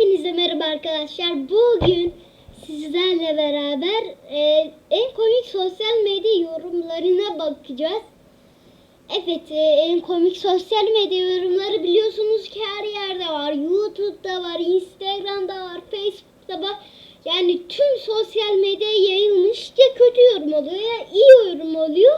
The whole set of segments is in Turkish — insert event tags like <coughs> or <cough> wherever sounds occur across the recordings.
Hepinize merhaba arkadaşlar. Bugün sizlerle beraber e, en komik sosyal medya yorumlarına bakacağız. Evet, e, en komik sosyal medya yorumları biliyorsunuz ki her yerde var. YouTube'da var, Instagram'da var, Facebook'ta var. Yani tüm sosyal medyaya yayılmış ya kötü yorum oluyor ya iyi yorum oluyor.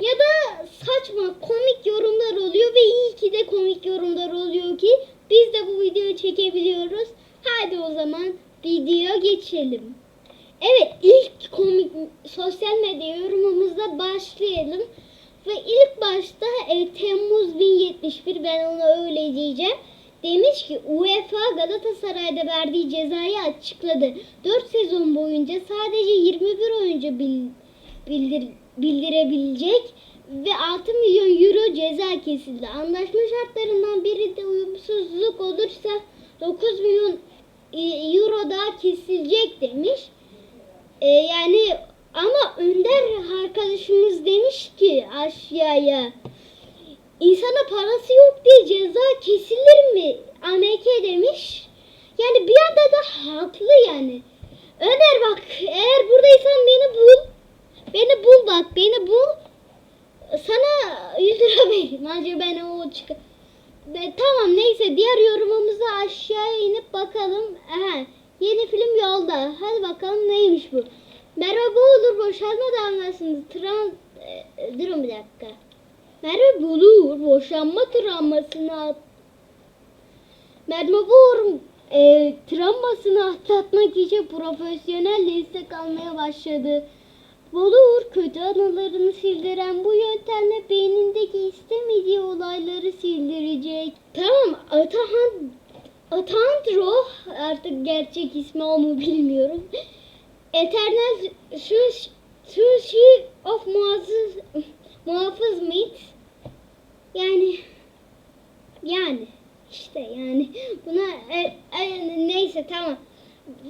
Ya da saçma komik yorumlar oluyor ve iyi ki de komik yorumlar oluyor ki biz de bu videoyu çekebiliyoruz. Hadi o zaman video geçelim. Evet ilk komik sosyal medya yorumumuzla başlayalım. Ve ilk başta e, Temmuz 1071 ben ona öyle diyeceğim. Demiş ki UEFA Galatasaray'da verdiği cezayı açıkladı. 4 sezon boyunca sadece 21 oyuncu bil- bildir, bildirebilecek ve 6 milyon euro ceza kesildi. Anlaşma şartlarından biri de uyumsuzluk olursa 9 milyon e, euro daha kesilecek demiş. E, yani ama Önder arkadaşımız demiş ki aşağıya insana parası yok diye ceza kesilir mi? AMK demiş. Yani bir anda da haklı yani. Önder bak eğer buradaysan beni bul. Beni bul bak beni bul. Sana 100 lira vereyim. Acaba ben o çık. Ve tamam neyse diğer yorumumuza aşağıya inip bakalım. Aha, yeni film yolda. Hadi bakalım neymiş bu. Merhaba olur boşalma damlasını. Tran... E, durun bir dakika. Merhaba olur boşanma travmasını at. Merhaba olur e, travmasını atlatmak için profesyonel destek almaya başladı. Bolur kötü anılarını sildiren bu Atandro artık gerçek ismi o mu bilmiyorum. Eternal Sushi, sushi of Muhafız, Muhafız Meat yani yani işte yani buna e, e, neyse tamam.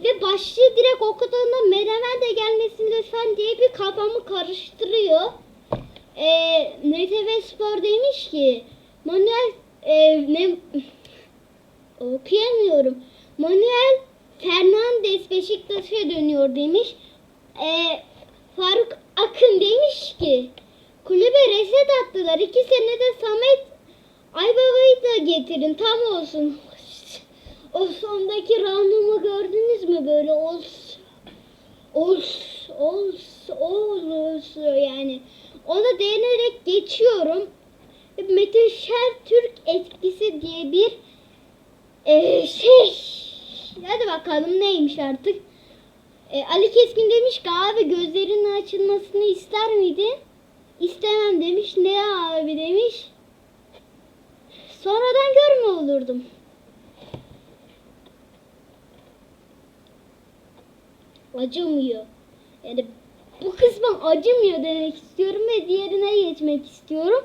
Ve başlığı direkt okuduğunda menemen de gelmesin lütfen diye bir kafamı karıştırıyor. Ee, NTV Spor demiş ki Manuel e, ne okuyamıyorum. Manuel Fernandes Beşiktaş'a dönüyor demiş. Ee, Faruk Akın demiş ki kulübe reset attılar. İki senede Samet Aybaba'yı da getirin tam olsun. <laughs> O sondaki randumu gördünüz mü böyle ols ols ols ols yani ona değinerek geçiyorum. Metin Şer Türk etkisi diye bir e, şey hadi bakalım neymiş artık. E, Ali Keskin demiş ki abi gözlerinin açılmasını ister miydin? İstemem demiş. Ne abi demiş. Sonradan görme olurdum. acımıyor. Yani bu kısmı acımıyor demek istiyorum ve diğerine geçmek istiyorum.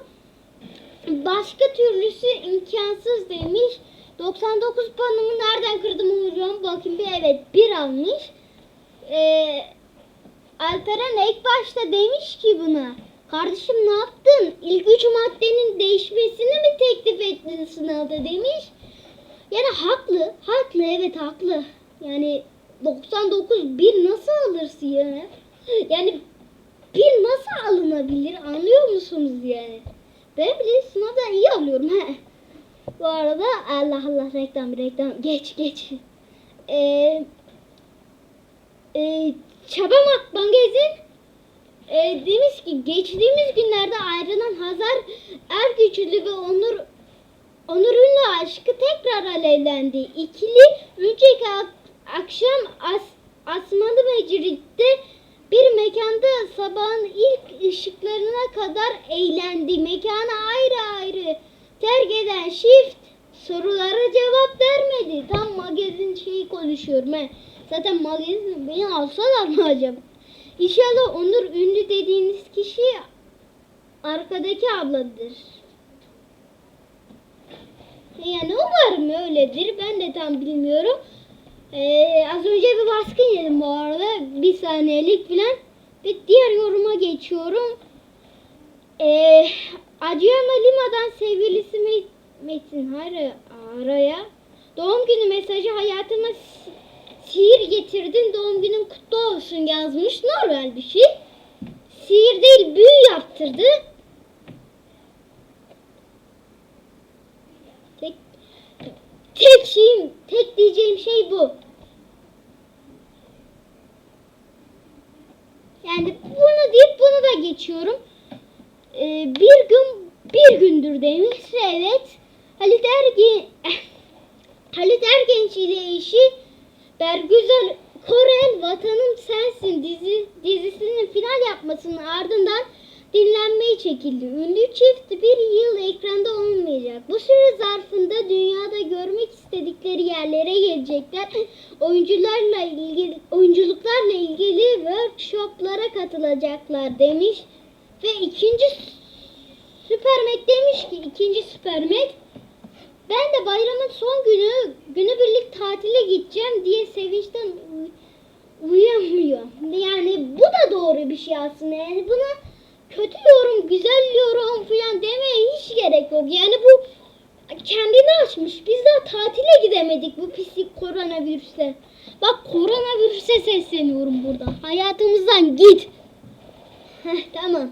Başka türlüsü imkansız demiş. 99 puanımı nereden kırdım hocam? Bakın bir evet bir almış. Ee, Alperen ilk başta demiş ki buna. Kardeşim ne yaptın? İlk üç maddenin değişmesini mi teklif ettin sınavda demiş. Yani haklı. Haklı evet haklı. Yani 99 bir nasıl alırsın ya? Yani bir nasıl alınabilir anlıyor musunuz yani? Ben bile sınavdan iyi alıyorum he. Bu arada Allah Allah reklam reklam geç geç. Ee, e, Çabamak Magazin e, demiş ki geçtiğimiz günlerde ayrılan Hazar Ergüçlü ve Onur Onur Ünlü aşkı tekrar alevlendi. İkili önceki akşam As Asmalı Mecrit'te bir mekanda sabahın ilk ışıklarına kadar eğlendi. Mekanı ayrı ayrı eden çift sorulara cevap vermedi. Tam magazin şeyi konuşuyorum he. Zaten magazin beni alsalar mı acaba? İnşallah Onur Ünlü dediğiniz kişi arkadaki abladır. Yani umarım öyledir. Ben de tam bilmiyorum. Ee, az önce bir baskın yedim bu arada. Bir saniyelik falan. Ve diğer yoruma geçiyorum. Ee, Acıyama Lima'dan sevgilisi Met- Metin araya Doğum günü mesajı hayatıma si- sihir getirdin. Doğum günün kutlu olsun yazmış. Normal bir şey. Sihir değil büyü yaptırdı. Tek, tek şeyim, tek diyeceğim şey bu. Yani bunu deyip bunu da geçiyorum. Ee, bir gün bir gündür demiş. Evet. Halit Ergen Halit <laughs> Ergenç ile eşi Bergüzar Korel Vatanım Sensin dizi, dizisinin final yapmasının ardından dinlenmeye çekildi. Ünlü çift bir yıl ekranda olmayacak. Bu süre zarfında dünyada görmek istedikleri yerlere gelecekler. Oyuncularla ilgili oyunculuklarla ilgili workshoplara katılacaklar demiş. Ve ikinci Süpermet demiş ki ikinci Süpermet ben de bayramın son günü günübirlik tatile gideceğim diye sevinçten uy- uyuyamıyor. Yani bu da doğru bir şey aslında. Yani buna kötü yorum, güzel yorum falan demeye hiç gerek yok. Yani bu kendini açmış. Biz daha tatile gidemedik bu pislik koronavirüste. Bak koronavirüse sesleniyorum buradan. Hayatımızdan git. Heh, tamam.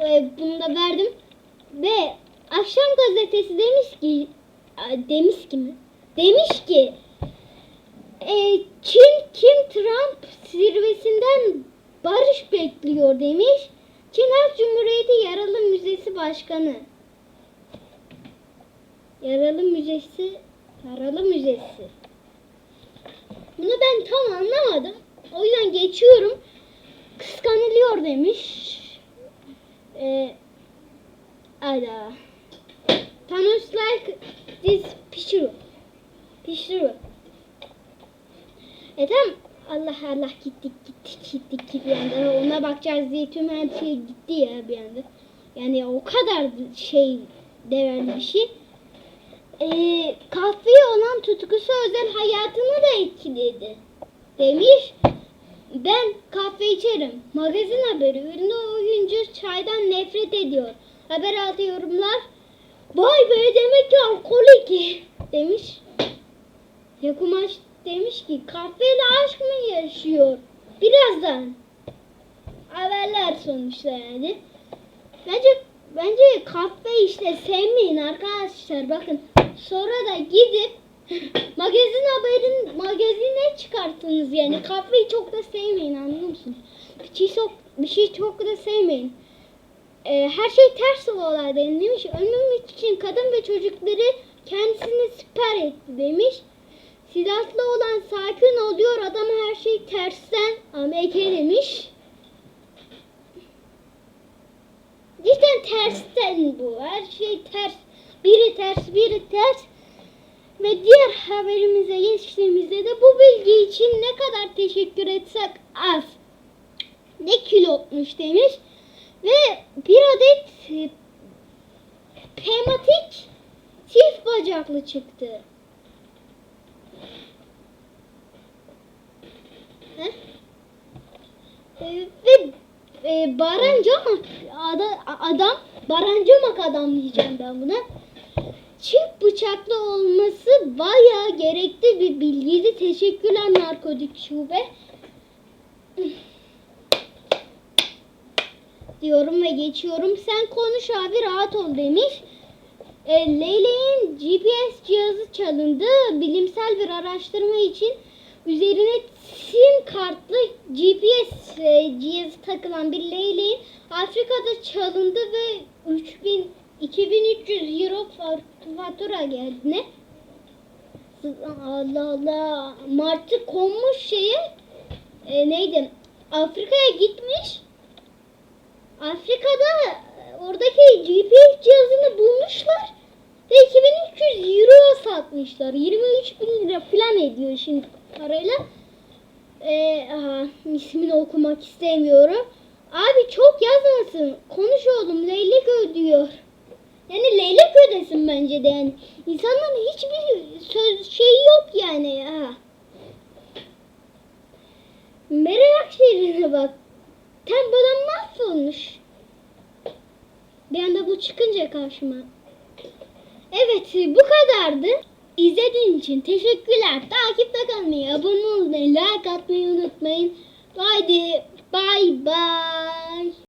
Ee, bunu da verdim. Ve akşam gazetesi demiş ki demiş ki mi? Demiş ki e, Çin Kim Trump zirvesinden barış bekliyor demiş. Çin Halk Cumhuriyeti Yaralı Müzesi Başkanı. Yaralı Müzesi Yaralı Müzesi. Bunu ben tam anlamadım. O yüzden geçiyorum. Kıskanılıyor demiş. Ee, Ada. Thanos like this picture. Picture. E tamam. Allah Allah gittik gittik gittik ki bir anda ona bakacağız diye tüm her şey gitti ya bir anda. Yani o kadar şey değerli bir şey. Ee, kahveye olan tutkusu özel hayatını da etkiledi. Demiş. Ben kahve içerim. Magazin haberi. Ünlü oyuncu çaydan nefret ediyor. Haber altı yorumlar. Vay be demek ki alkolik <laughs> demiş. Yakumaş demiş ki kahveyle aşk mı yaşıyor? Birazdan. Haberler sonuçta yani. Bence bence kahve işte sevmeyin arkadaşlar. Bakın sonra da gidip <coughs> magazin haberin magazine çıkartınız yani. Kahveyi çok da sevmeyin anlıyor musunuz? Bir şey çok, bir şey çok da sevmeyin. Ee, her şey ters olaylar demiş. Ölmemek için kadın ve çocukları kendisini siper etti demiş. Silahlı olan sakin oluyor adam her şey tersten Amerika demiş. Cidden tersten bu. Her şey ters. Biri ters, biri ters. Ve diğer haberimize geçtiğimizde de bu bilgi için ne kadar teşekkür etsek az. Ne kilotmuş demiş. Ve bir adet e, pematik çift bacaklı çıktı. He? E, ve e, Barancamak ada, adam Barancamak adam diyeceğim ben buna. Bıçaklı olması bayağı gerekli bir bilgiydi. Teşekkürler narkotik şube. diyorum ve geçiyorum. Sen konuş abi rahat ol demiş. E, Leyleğin GPS cihazı çalındı. Bilimsel bir araştırma için üzerine sim kartlı GPS e, cihazı takılan bir leyleğin Afrika'da çalındı ve 3000 2300 euro fa- fatura geldi. Allah Allah. Martı konmuş şeye e, neydi? Afrika'ya gitmiş. Afrika'da e, oradaki GPS cihazını bulmuşlar ve 2300 euro satmışlar. 23 bin lira falan ediyor şimdi parayla. Ee, aha, ismini okumak istemiyorum. Abi çok yazmasın. Konuş oğlum leylek ödüyor. Yani leylek ödesin bence de yani. İnsanların hiçbir söz şeyi yok yani ya. Meral Akşener'e bak. Tempodan mahvolmuş. Bir anda bu çıkınca karşıma. Evet bu kadardı. İzlediğiniz için teşekkürler. Takipte kalmayı, abone olmayı, like atmayı unutmayın. Haydi bay bay.